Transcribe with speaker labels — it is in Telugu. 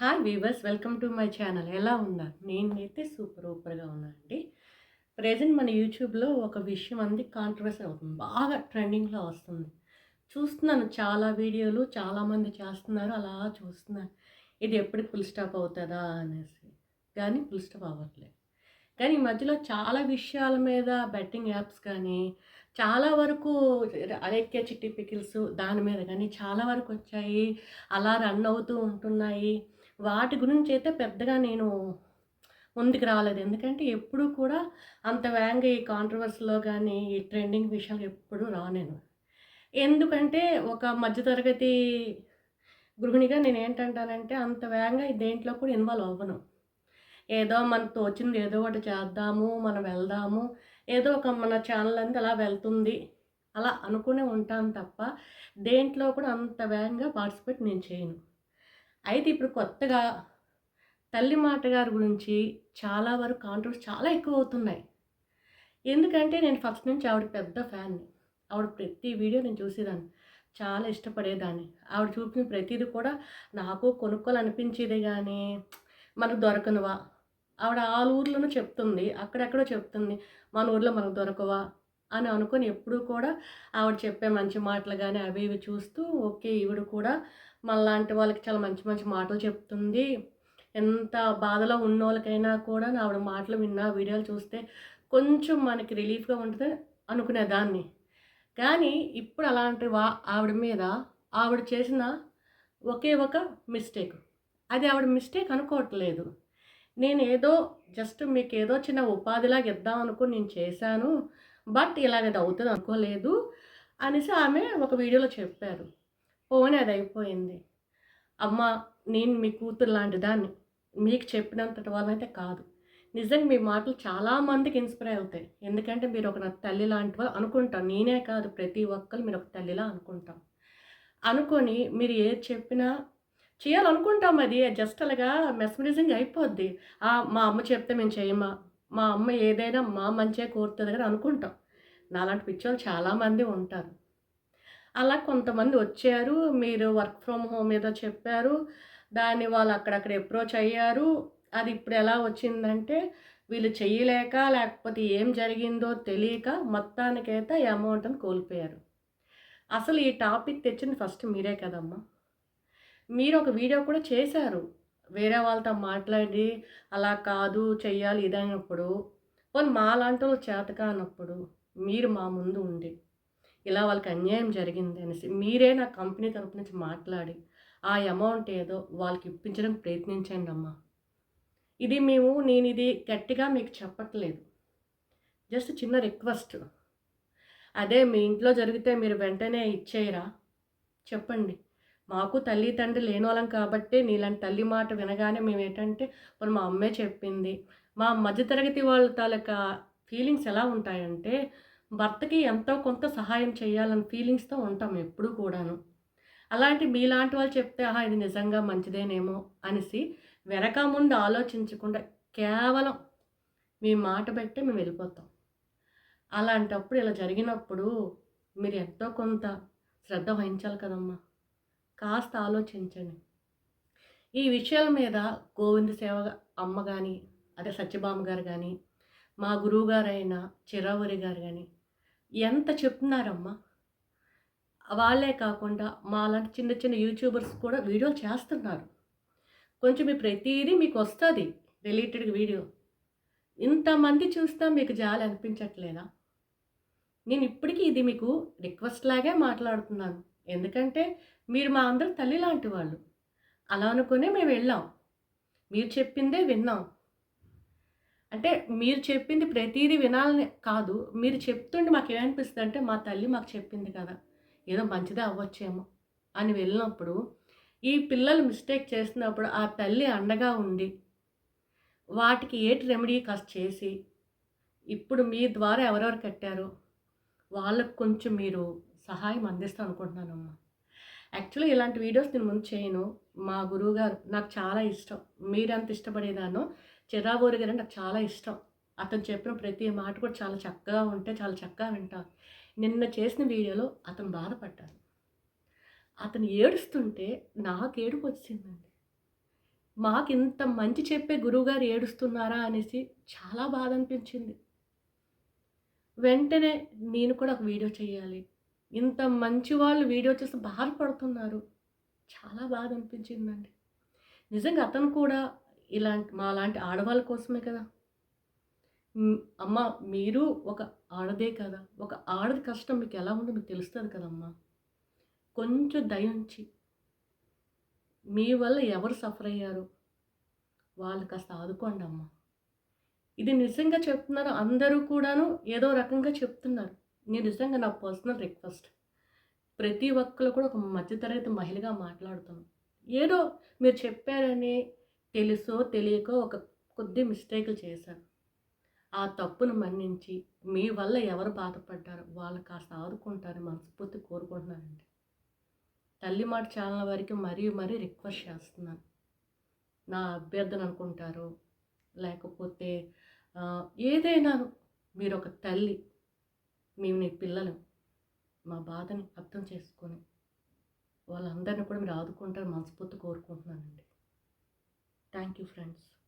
Speaker 1: Hi viewers welcome to my channel ఎలా ఉన్నారు? నేనైతే సూపర్ సూపర్గా ఉన్నానండి. ప్రజెంట్ మన యూట్యూబ్లో ఒక విషయం అంది కాంట్రవర్సీ అవుతుంది. బాగా ట్రెండింగ్లో వస్తుంది. చూస్తున్నాను చాలా వీడియోలు చాలామంది చేస్తున్నారు అలా చూస్తున్నాను ఇది ఎప్పుడు ఫుల్ స్టాప్ అవుతుందా అనేసి. కానీ ఫుల్ స్టాప్ అవ్వట్లేదు. కానీ ఈ మధ్యలో చాలా విషయాల మీద బెట్టింగ్ యాప్స్ కానీ చాలా వరకు అలెక్య చిట్టి పికిల్స్ దాని మీద కానీ చాలా వరకు వచ్చాయి. అలా రన్ అవుతూ ఉంటున్నాయి. వాటి గురించి అయితే పెద్దగా నేను ముందుకు రాలేదు. ఎందుకంటే ఎప్పుడూ కూడా అంత వేగంగా ఈ కాంట్రవర్సీలో కానీ ఈ ట్రెండింగ్ విషయాలు ఎప్పుడూ రానేను. ఎందుకంటే ఒక మధ్యతరగతి గృహిణిగా నేను ఏంటంటానంటే అంత వేగంగా దేంట్లో కూడా ఇన్వాల్వ్ అవ్వను. ఏదో మన తోచింది ఏదో ఒకటి చేద్దాము మనం వెళ్దాము ఏదో ఒక మన ఛానల్ అంతా అలా వెళ్తుంది అలా అనుకునే ఉంటాను తప్ప దేంట్లో కూడా అంత వేగంగా పార్టిసిపేట్ నేను చేయను. అయితే ఇప్పుడు కొత్తగా తల్లి మాట గారి గురించి చాలా వరకు కాంట్రవర్స్ చాలా ఎక్కువ అవుతున్నాయి ఎందుకంటే నేను ఫస్ట్ నుంచి ఆవిడ పెద్ద ఫ్యాన్ని ఆవిడ ప్రతి వీడియో నేను చూసేదాన్ని. చాలా ఇష్టపడేదాన్ని. ఆవిడ చూపిన ప్రతిదీ కూడా నాకు కొనుక్కోవాలనిపించేది కానీ మనకు దొరకనువా? ఆవిడ ఆ ఊర్లోనూ చెప్తుంది అక్కడెక్కడో చెప్తుంది మన ఊర్లో మనకు దొరకవా? అని అనుకొని ఎప్పుడూ కూడా ఆవిడ చెప్పే మంచి మాటలు కానీ అవి ఇవి చూస్తూ ఓకే ఈవిడ కూడా మనలాంటి వాళ్ళకి చాలా మంచి మంచి మాటలు చెప్తుంది. ఎంత బాధలో ఉన్న వాళ్ళకైనా కూడా ఆవిడ మాటలు విన్నా వీడియోలు చూస్తే కొంచెం మనకి రిలీఫ్గా ఉంటుంది అనుకునేదాన్ని. కానీ ఇప్పుడు అలాంటి వా ఆవిడ మీద ఆవిడ చేసిన ఒకే ఒక మిస్టేక్. అది ఆవిడ మిస్టేక్ అనుకోవట్లేదు. నేను ఏదో జస్ట్ మీకు ఏదో చిన్న ఉపాధిలాగా ఇద్దాం అనుకుని నేను చేశాను బట్ ఇలాగది అవుతుంది అనుకోలేదు అనేసి ఆమె ఒక వీడియోలో చెప్పారు. పోనీ అది అయిపోయింది అమ్మ నేను మీ కూతురు లాంటి దాన్ని మీకు చెప్పినంతటి వాళ్ళైతే కాదు. నిజంగా మీ మాటలు చాలామందికి ఇన్స్పైర్ అవుతాయి. ఎందుకంటే మీరు ఒక నా తల్లి లాంటి వాళ్ళు అనుకుంటాం. నేనే కాదు ప్రతి ఒక్కరు మీరు ఒక తల్లిలా అనుకుంటాం. అనుకొని మీరు ఏది చెప్పినా చేయాలనుకుంటాం అది. జస్ట్ అలాగా మెస్మరైజింగ్ అయిపోద్ది. మా అమ్మ చెప్తే మేము చేయమా? మా అమ్మ ఏదైనా మా మంచిగా కోరుతుంది కదా అనుకుంటాం. నాలాంటి పిచ్చోళ్ళు చాలామంది ఉంటారు. అలా కొంతమంది వచ్చారు. మీరు వర్క్ ఫ్రమ్ హోమ్ ఏదో చెప్పారు. దాన్ని వాళ్ళు అక్కడక్కడ అప్రోచ్ అయ్యారు. అది ఇప్పుడు ఎలా వచ్చిందంటే వీళ్ళు చేయలేక లేకపోతే ఏం జరిగిందో తెలియక మొత్తానికైతే ఈ అమౌంట్ని కోల్పోయారు. అసలు ఈ టాపిక్ తెచ్చింది ఫస్ట్ మీరే కదమ్మా. మీరు ఒక వీడియో కూడా చేశారు. వేరే వాళ్ళతో మాట్లాడి అలా కాదు చెయ్యాలి ఇదైనప్పుడు పోనీ మా లాంటి వాళ్ళు చేతక అన్నప్పుడు మీరు మా ముందు ఉండి ఇలా వాళ్ళకి అన్యాయం జరిగింది అనేసి మీరే నా కంపెనీ తరపు నుంచి మాట్లాడి ఆ అమౌంట్ ఏదో వాళ్ళకి ఇప్పించడం ప్రయత్నించండి అమ్మా. ఇది మేము నేను ఇది గట్టిగా మీకు చెప్పట్లేదు. జస్ట్ చిన్న రిక్వెస్ట్ అదే మీ ఇంట్లో జరిగితే మీరు వెంటనే ఇచ్చేయరా? చెప్పండి. మాకు తల్లి తండ్రి లేని వాళ్ళం కాబట్టి నీలాంటి తల్లి మాట వినగానే మేము ఏంటంటే మరి మా అమ్మే చెప్పింది. మా మధ్యతరగతి వాళ్ళ తాలూకా ఫీలింగ్స్ ఎలా ఉంటాయంటే భర్తకి ఎంతో కొంత సహాయం చేయాలని ఫీలింగ్స్తో ఉంటాం ఎప్పుడు కూడాను. అలాంటి మీలాంటి వాళ్ళు చెప్తే ఆహా ఇది నిజంగా మంచిదేనేమో అనేసి వెనక ముందు ఆలోచించకుండా కేవలం మీ మాట పెట్టే మేము వెళ్ళిపోతాం. అలాంటప్పుడు ఇలా జరిగినప్పుడు మీరు ఎంతో కొంత శ్రద్ధ వహించాలి కదమ్మా. కాస్త ఆలోచించండి. ఈ విషయాల మీద గోవింద సేవ అమ్మ కానీ అదే సత్యభామ గారు కానీ మా గురువుగారైన చిరావరి గారు కానీ ఎంత చెప్తున్నారమ్మా? వాళ్ళే కాకుండా మా లాంటి చిన్న చిన్న యూట్యూబర్స్ కూడా వీడియోలు చేస్తున్నారు. కొంచెం మీ ప్రతిదీ మీకు వస్తుంది రిలేటెడ్ వీడియో. ఇంతమంది చూస్తా మీకు జాలి అనిపించట్లేదా? నేను ఇప్పటికీ ఇది మీకు రిక్వెస్ట్ లాగే మాట్లాడుతున్నాను. ఎందుకంటే మీరు మా అందరు తల్లి లాంటి వాళ్ళు. అలా అనుకునే మేము వెళ్ళాం. మీరు చెప్పిందే విన్నాం. అంటే మీరు చెప్పింది ప్రతిదీ వినాలని కాదు. మీరు చెప్తుంటే మాకు ఏమనిపిస్తుంది అంటే మా తల్లి మాకు చెప్పింది కదా ఏదో మంచిదే అవ్వచ్చేమో అని వెళ్ళినప్పుడు ఈ పిల్లలు మిస్టేక్ చేసినప్పుడు ఆ తల్లి అండగా ఉండి వాటికి ఏటి రెమెడీ కాస్త చేసి ఇప్పుడు మీ ద్వారా ఎవరెవరు కట్టారో వాళ్ళకు కొంచెం మీరు సహాయం అందిస్తాను అనుకుంటున్నానమ్మా. యాక్చువల్లీ ఇలాంటి వీడియోస్ నేను ముందు చేయను. మా గురువు గారు నాకు చాలా ఇష్టం. మీరెంత ఇష్టపడేదానో చిరాబోరి గారు నాకు చాలా ఇష్టం. అతను చెప్పిన ప్రతి మాట కూడా చాలా చక్కగా ఉంటే చాలా చక్కగా వింటాను నిన్న చేసిన వీడియోలో అతను బాధపడ్డాను అతను ఏడుస్తుంటే నాకు ఏడుపు వచ్చిందండి. మాకు ఇంత మంచి చెప్పే గురువుగారు ఏడుస్తున్నారా అనేసి చాలా బాధ అనిపించింది. వెంటనే నేను కూడా ఒక వీడియో చేయాలి. ఇంత మంచి వాళ్ళు వీడియో చేసి బాధపడుతున్నారు. చాలా బాధ అనిపించిందండి. నిజంగా అతను కూడా ఇలాంటి మా లాంటి ఆడవాళ్ళ కోసమే కదా. అమ్మ మీరు ఒక ఆడదే కదా. ఒక ఆడది కష్టం మీకు ఎలా ఉందో మీకు తెలుస్తుంది కదమ్మా. కొంచెం దయ ఉంచి మీ వల్ల ఎవరు సఫర్ అయ్యారు? వాళ్ళు కాస్త ఆదుకోండి అమ్మ. ఇది నిజంగా చెప్తున్నారు అందరూ కూడాను ఏదో రకంగా చెప్తున్నారు. నేను నిజంగా నా పర్సనల్ రిక్వెస్ట్. ప్రతి ఒక్కరు కూడా ఒక మధ్యతరగతి మహిళగా మాట్లాడుతాను ఏదో మీరు చెప్పారని తెలుసో తెలియకో ఒక కొద్ది మిస్టేక్లు చేశారు ఆ తప్పును మన్నించి మీ వల్ల ఎవరు బాధపడ్డారు? వాళ్ళు కాస్త ఆదుకుంటారు మనస్ఫూర్తి కోరుకుంటున్నానండి. తల్లి మాట ఛానల్ వారికి మరీ మరీ రిక్వెస్ట్ చేస్తున్నాను. నా అభ్యర్థన అనుకుంటారు. లేకపోతే ఏదైనా మీరు ఒక తల్లి మేము నీ పిల్లలు మా బాధని అర్థం చేసుకొని వాళ్ళందరినీ కూడా మీరు ఆదుకుంటారు మనస్ఫూర్తి కోరుకుంటున్నానండి. Thank you, friends.